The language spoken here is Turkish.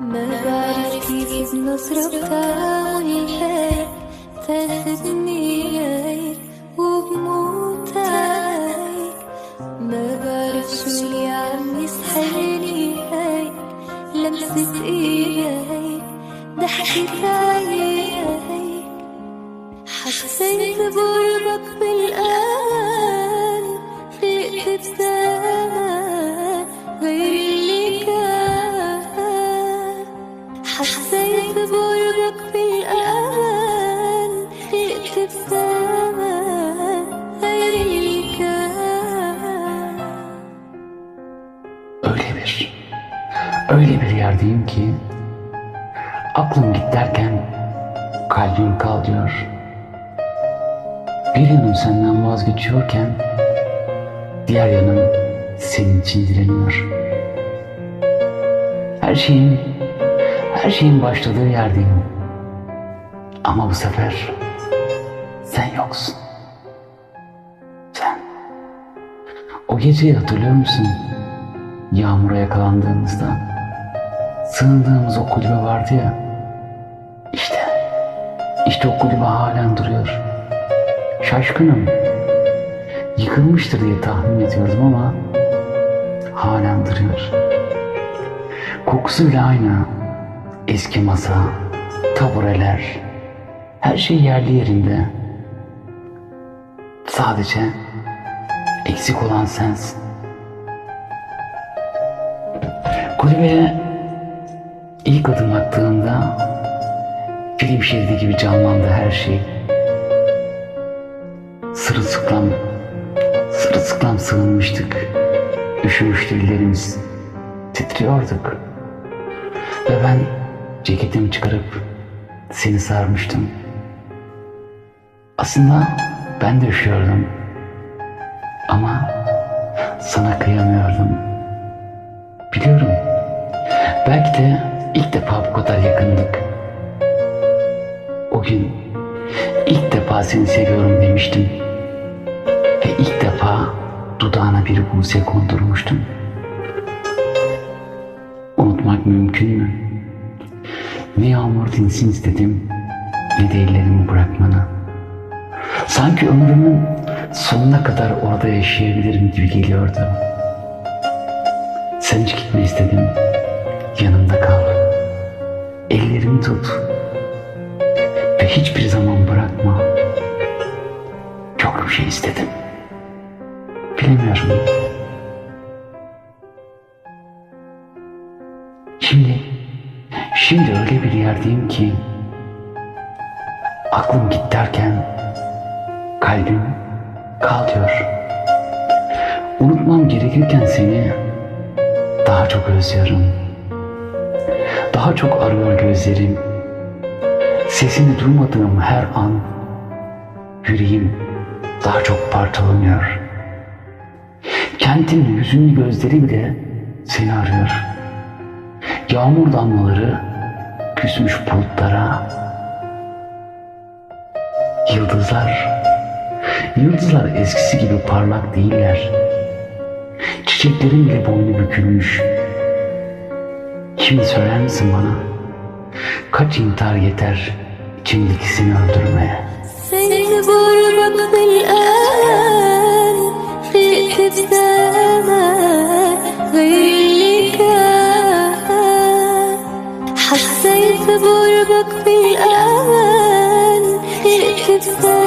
ما بعرف كيف بنصرفها والهيك تاخدني هيك وبموت عليك ما بعرف شو اللي عم يسحرني هيك لمسة ايديك ضحكة عينيك حسيت بقربك بالقلب حسيت بقربك بالقلب خلقت بزمان غير اللي كان Öyle bir, öyle bir yerdeyim ki aklım git derken kalbim kal diyor. Bir yanım senden vazgeçiyorken diğer yanım senin için direniyor. Her şeyin, her şeyin başladığı yerdeyim. Ama bu sefer sen yoksun. Sen. O geceyi hatırlıyor musun? Yağmura yakalandığımızda sığındığımız o kulübe vardı ya. İşte, işte o kulübe halen duruyor. Şaşkınım. Yıkılmıştır diye tahmin ediyordum ama halen duruyor. Kokusu bile aynı. Eski masa, tabureler, her şey yerli yerinde. Sadece eksik olan sensin. Kulübeye ilk adım attığımda film şeridi gibi canlandı her şey. Sırılsıklam, sırılsıklam sığınmıştık. Üşümüştü ellerimiz. Titriyorduk. Ve ben ceketimi çıkarıp seni sarmıştım. Aslında ben de üşüyordum. Ama sana kıyamıyordum. Biliyorum. Belki de ilk defa bu kadar yakındık. O gün ilk defa seni seviyorum demiştim. Ve ilk defa dudağına bir buse kondurmuştum. Unutmak mümkün mü? Ne yağmur dinsin istedim, ne de ellerimi bırakmanı. Sanki ömrümün sonuna kadar orada yaşayabilirim gibi geliyordu. Sen hiç gitme istedim. Yanımda kal. Ellerimi tut. Ve hiçbir zaman bırakma. Çok bir şey istedim. Bilemiyorum. Şimdi öyle bir yerdeyim ki aklım git derken kalbim kal diyor. Unutmam gerekirken seni daha çok özlüyorum. Daha çok arıyor gözlerim. Sesini duymadığım her an yüreğim daha çok parçalanıyor. Kentin yüzünün gözleri bile seni arıyor. Yağmur damlaları küsmüş bulutlara. Yıldızlar, yıldızlar eskisi gibi parlak değiller. Çiçeklerin bile boynu bükülmüş. Şimdi söyler misin bana? Kaç intihar yeter içimdeki seni öldürmeye? سيد بقربك بالقلب خلقت It's the